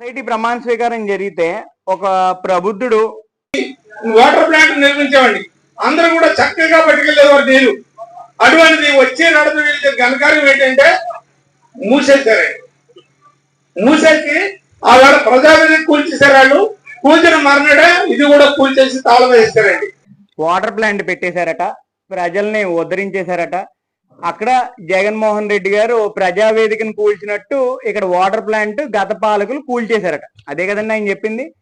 Society ప్రమాణ స్వీకారం జరిగితే ఒక ప్రబుద్ధుడు వాటర్ ప్లాంట్ నిర్మించామండి. అందరూ కూడా చక్కగా పట్టుకెళ్ళేవారు నీరు. అటువంటిది వచ్చే నడుపు వీళ్ళ ఘనకార్యం ఏంటంటే మూసేశారండి మూసేసి ఆ వాళ్ళ ప్రజాపతి కూల్చేశారు వాళ్ళు. కూల్చిన మరణడే ఇది కూడా కూల్చేసి తాళం వేస్తారండి వాటర్ ప్లాంట్ పెట్టేశారట. ప్రజల్ని ఉద్ధరించేశారట. అక్కడ జగన్మోహన్ రెడ్డి గారు ప్రజావేదికను కూల్చినట్టు ఇక్కడ వాటర్ ప్లాంట్ గత పాలకులు కూల్చేశారట. అదే కదండి ఆయన చెప్పింది.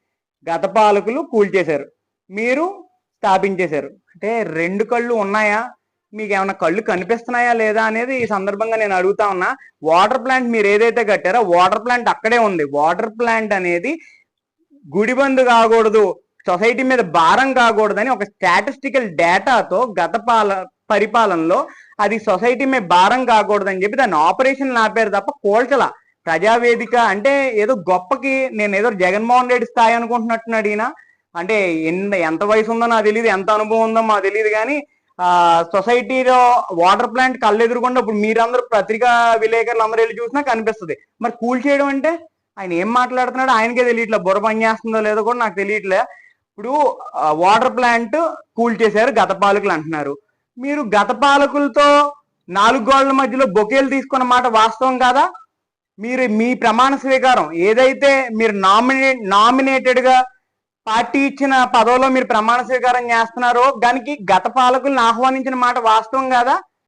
గత పాలకులు కూల్చేశారు. మీరు స్థాపించేశారు. అంటే రెండు కళ్ళు ఉన్నాయా? మీకు ఏమైనా కళ్ళు కనిపిస్తున్నాయా లేదా అనేది ఈ సందర్భంగా నేను అడుగుతా ఉన్నా. వాటర్ ప్లాంట్ మీరు ఏదైతే కట్టారో వాటర్ ప్లాంట్ అక్కడే ఉంది. వాటర్ ప్లాంట్ అనేది గుడిబందు కాకూడదు సొసైటీ మీద భారం కాకూడదని ఒక స్టాటిస్టికల్ డేటాతో గత పాల పరిపాలనలో అది సొసైటీ మీద భారం కాకూడదని చెప్పి దాన్ని ఆపరేషన్ ఆపారు తప్ప కోల్చల. ప్రజావేదిక అంటే ఏదో గొప్పకి నేను ఏదో జగన్మోహన్ రెడ్డి స్థాయి అనుకుంటున్నట్టున్నాడు ఈయన అంటే ఎంత ఎంత వయసు ఉందో నాకు తెలియదు ఎంత అనుభవం ఉందో మాకు తెలియదు కానీ ఆ సొసైటీలో వాటర్ ప్లాంట్ కళ్ళు ఎదురుకుండా ఇప్పుడు మీరందరూ పత్రికా విలేకరులు అందరూ వెళ్ళి చూసినా కనిపిస్తుంది. మరి కూల్ చేయడం అంటే ఆయన ఏం మాట్లాడుతున్నాడో ఆయనకే తెలియట్లే బుర్ర పనిచేస్తుందో లేదో కూడా నాకు తెలియట్లే. ఇప్పుడు వాటర్ ప్లాంట్ కూల్ చేశారు గత పాలకులు అంటున్నారు. మీరు గత పాలకులతో నాలుగు గోడల మధ్యలో బొకేలు తీసుకున్న మాట వాస్తవం కాదా? మీరు మీ ప్రమాణ స్వీకారం ఏదైతే మీరు నామినే నామినేటెడ్గా పార్టీ ఇచ్చిన పదవిలో మీరు ప్రమాణ స్వీకారం చేస్తున్నారో దానికి గత పాలకులను ఆహ్వానించిన మాట వాస్తవం కాదా?